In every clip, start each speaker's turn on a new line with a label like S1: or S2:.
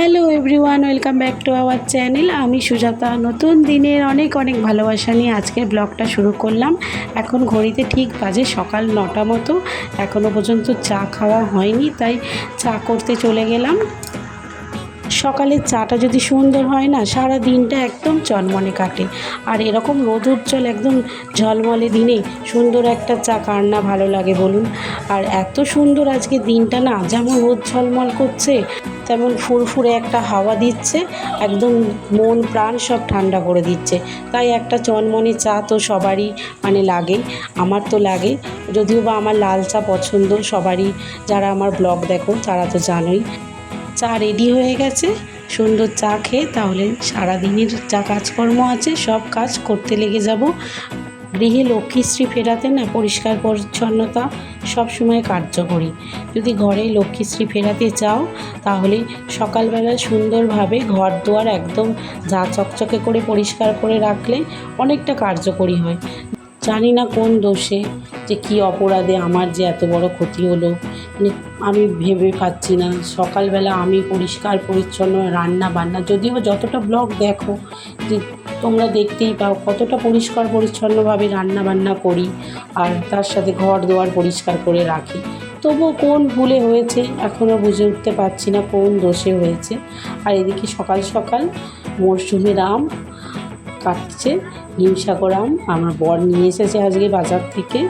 S1: Hello everyone, welcome back to our channel. আমি সুজাতা। নতুন দিনের অনেক অনেক ভালোবাসা নিয়ে আজকের ব্লগটা শুরু করলাম। এখন ঘড়িতে ঠিক বাজে সকাল নটা মতো। এখনও পর্যন্ত চা খাওয়া হয়নি, তাই চা করতে চলে গেলাম। সকালের চাটা যদি সুন্দর হয় না, সারা দিনটা একদম চনমনে কাটে। আর এরকম রোদ উজ্জ্বল একদম ঝলমলে দিনে, সুন্দর একটা চা কার না ভালো লাগে বলুন। আর এত সুন্দর আজকে দিনটা না, যেমন রোদ ঝলমল করছে, তেমন ফুরফুরে একটা হাওয়া দিচ্ছে, একদম মন প্রাণ সব ঠান্ডা করে দিচ্ছে। তাই একটা চনমনে চা তো সবারই মানে লাগে, আমার তো লাগে। যদিও বা আমার লাল চা পছন্দ, সবারই যারা আমার ব্লগ দেখো, তারা তো জানোই। চা রেডি হয়ে গেছে। সুন্দর চা খেয়ে তাহলে সারাদিনের যা কাজকর্ম আছে, সব কাজ করতে লেগে যাব। গৃহে লক্ষ্মীশ্রী ফেরাতে না, পরিষ্কার পরিচ্ছন্নতা সব সময় কার্যকরী। যদি ঘরে লক্ষ্মীশ্রী ফেরাতে চাও, তাহলে সকালবেলা সুন্দরভাবে ঘর দুয়ার একদম যা চকচকে করে পরিষ্কার করে রাখলে অনেকটা কার্যকরী হয়। জানি না কোন দোষে যে কী অপরাধে আমার যে এত বড় ক্ষতি হলো। মানে আমি ভেবে পাচ্ছি না। সকালবেলা আমি পরিষ্কার, পরিচ্ছন্ন রান্না বান্না, যদিও যতটা ব্লগ দেখো যে তোমরা দেখতেই পাও কতটা পরিষ্কার, পরিচ্ছন্নভাবে রান্না বান্না করি আর তার সাথে ঘর দুয়ার পরিষ্কার করে রাখি। তবুও কোন ভুলে হয়েছে এখনও বুঝে উঠতে পারছি না কোন দোষে হয়েছে। আর এদিকে সকাল সকাল মরশুমের আম কাটছে। হিমসাগর আম আমার বর নিয়ে এসেছে আজকে বাজার থেকে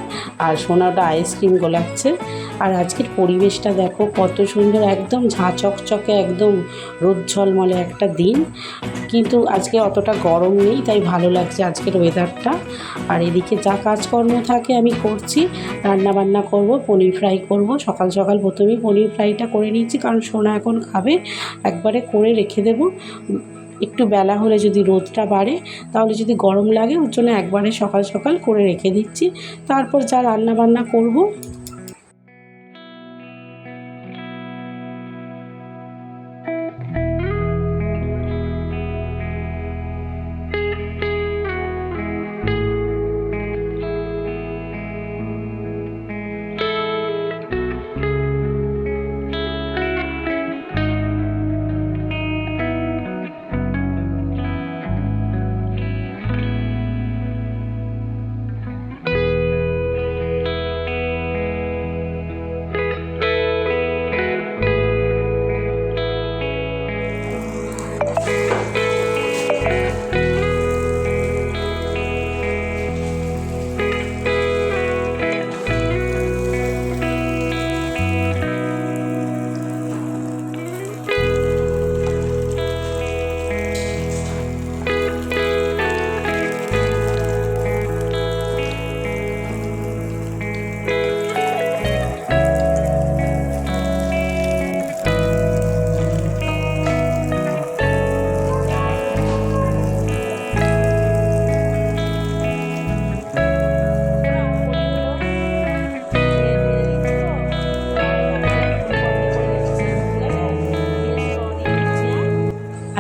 S1: আর সোনাটা আইসক্রিম গোলাচ্ছে। আর আজকের পরিবেশটা দেখো কত সুন্দর, একদম ঝাঁ চকচকে একদম রোদ ঝলমলে একটা দিন। কিন্তু আজকে অতটা গরম নেই, তাই ভালো লাগছে আজকের ওয়েদারটা আর এদিকে যা কাজকর্ম থাকে আমি করছি রান্না বান্না করব, পনির ফ্রাই করব। সকাল সকাল প্রথমেই পনির ফ্রাইটা করে নিচ্ছি কারণ সোনা এখন খাবে, একবারে করে রেখে দেবো। একটু বেলা হলে যদি রোদটা বাড়ে, তাহলে যদি গরম লাগে, ওর জন্য একবারে সকাল সকাল করে রেখে দিচ্ছি। তারপর যা রান্না বান্না করব।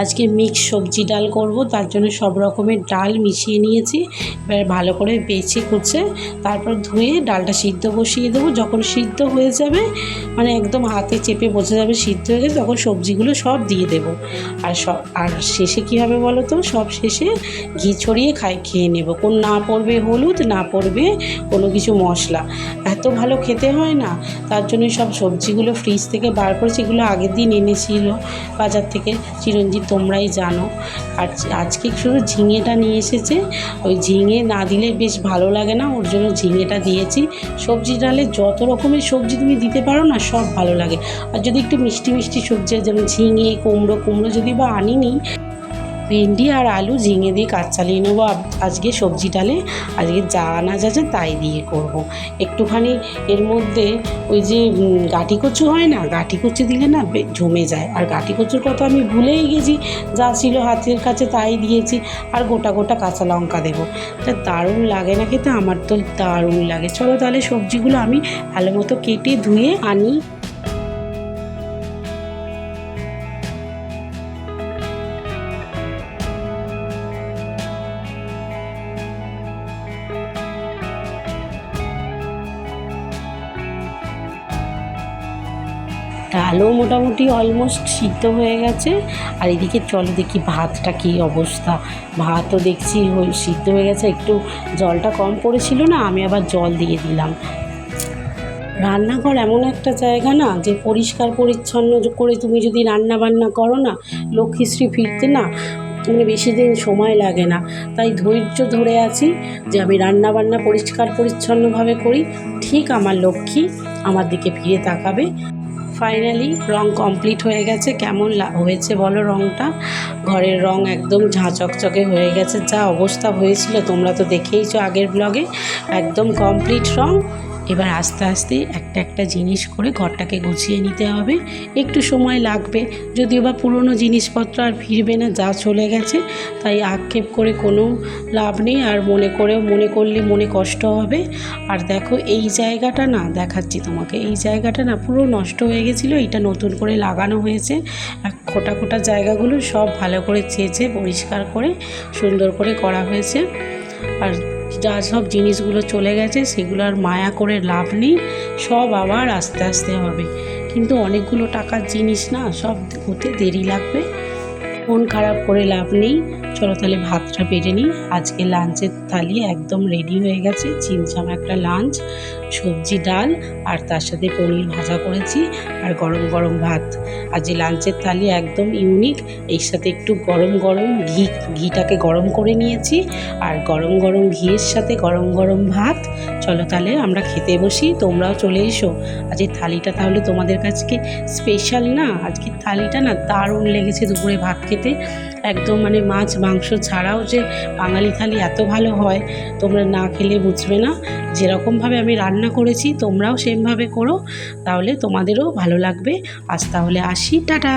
S1: আজকে মিক্স সবজি ডাল করব, তার জন্য সব রকমের ডাল মিশিয়ে নিয়েছি। এবার ভালো করে বেছে কুচে তারপর ধুয়ে ডালটা সিদ্ধ বসিয়ে দেবো। যখন সিদ্ধ হয়ে যাবে মানে একদম হাতে চেপে বোঝা যাবে সিদ্ধ হয়ে গেছে, তখন সবজিগুলো সব দিয়ে দেবো। আর সব আর শেষে কী হবে বলো তো? সব শেষে ঘি ছড়িয়ে খাই, খেয়ে নেব। কোন না পড়বে হলুদ, না পড়বে কোনো কিছু মশলা। এত ভালো খেতে হয় না, তার জন্য সব সবজিগুলো ফ্রিজ থেকে বার করেছি। এগুলো আগের দিন এনেছিল, বাজার থেকে। চিরঞ্জিত তোমরাই জানো। আর আজকে শুধু ঝিঙেটা নিয়ে এসেছে। ওই ঝিঙে না দিলে বেশ ভালো লাগে না। ওর জন্য ঝিঙেটা দিয়েছি। সবজি ডালে যত রকমের সবজি তুমি দিতে পারো না, সব ভালো লাগে। আর যদি একটু মিষ্টি মিষ্টি সবজি যেমন ঝিঙে, কুমড়ো কুমড়ো যদি বা আনিনি ভেন্ডি আর আলু ঝিঙে দিয়ে কাজ চালিয়ে নেব। আজকে সবজি ডালে, আজকে যা আনা যাচ্ছে তাই দিয়ে করব। একটুখানি এর মধ্যে ওই যে গাঁটি কচু হয় না, গাঁটি কচু দিলে না জমে যায়। আর গাঁটি কচুর কথা আমি ভুলেই গেছি, যা ছিল হাতের কাছে তাই দিয়েছি। আর গোটা গোটা কাঁচা লঙ্কা দেবো। তা দারুণ লাগে না খেতে, আমার তো দারুণ লাগে। চলো তাহলে সবজিগুলো আমি ভালো মতো কেটে ধুয়ে আনি। ডালও মোটামুটি অলমোস্ট সিদ্ধ হয়ে গেছে। আর এদিকে চলো দেখি ভাতটা কী অবস্থা। ভাতও দেখছি সিদ্ধ হয়ে গেছে। একটু জলটা কম পড়েছিল না, আমি আবার জল দিয়ে দিলাম। রান্নাঘর এমন একটা জায়গা না, যে পরিষ্কার পরিচ্ছন্ন করে তুমি যদি রান্না বান্না করো না লক্ষ্মীশ্রী ফিরতে না মানে বেশি দিন সময় লাগে না। তাই ধৈর্য ধরে আছি যে আমি রান্না বান্না পরিষ্কার পরিচ্ছন্নভাবে করি। ঠিক আমার লক্ষ্মী আমার দিকে ফিরে তাকাবে। ফাইনালি রং কমপ্লিট হয়ে গেছে। কেমন হয়েছে বলো রংটা? ঘরের রং একদম ঝাঁচকচকে হয়ে গেছে। যা অবস্থা হয়েছিল তোমরা তো দেখেইছো আগের ব্লগে একদম কমপ্লিট রং। এবার আস্তে আস্তে একটা একটা জিনিস করে ঘরটাকে গুছিয়ে নিতে হবে। একটু সময় লাগবে। যদিও বা পুরনো জিনিসপত্র আর ফিরবে না, যা চলে গেছে, তাই আক্ষেপ করে কোনো লাভ নেই। আর মনে করে মনে করলে মনে কষ্ট হবে। আর দেখো, এই জায়গাটা না, দেখাচ্ছি তোমাকে, এই জায়গাটা না পুরো নষ্ট হয়ে গেছিল। এটা নতুন করে লাগানো হয়েছে। আর খোটা খোটা জায়গাগুলো সব ভালো করে চেঁচে, পরিষ্কার করে, সুন্দর করে করা হয়েছে। আর যা সব জিনিসগুলো চলে গেছে সেগুলো আর মায়া করে লাভ নেই, সব আবার আস্তে আস্তে হবে। কিন্তু অনেকগুলো টাকার জিনিস না, সব হতে দেরি লাগবে। মন খারাপ করে লাভ নেই। চলো তাহলে ভাতটা বেড়ে নিই। আজকে লাঞ্চের থালি একদম রেডি হয়ে গেছে। চিমচাম একটা লাঞ্চ, সবজি ডাল, আর তার সাথে পনির ভাজা করেছি, আর গরম গরম ভাত। আর যে লাঞ্চের থালি একদম ইউনিক এর সাথে একটু গরম গরম ঘি, ঘিটাকে গরম করে নিয়েছি, আর গরম গরম ঘিয়ের সাথে গরম গরম ভাত চলো তাহলে আমরা খেতে বসি, তোমরাও চলে এসো। আজ এই থালিটা তাহলে তোমাদের কাছকে স্পেশাল না? আজকে থালিটা না দারুণ লেগেছে দুপুরে ভাত খেতে। একদম মানে মাছ মাংস ছাড়াও যে বাঙালি থালি এত ভালো হয়, তোমরা না খেলে বুঝবে না। যেরকমভাবে আমি রান্না করেছি, তোমরাও সেমভাবে করো। তাহলে তোমাদেরও ভালো লাগবে। আজ তাহলে আসি, টাটা!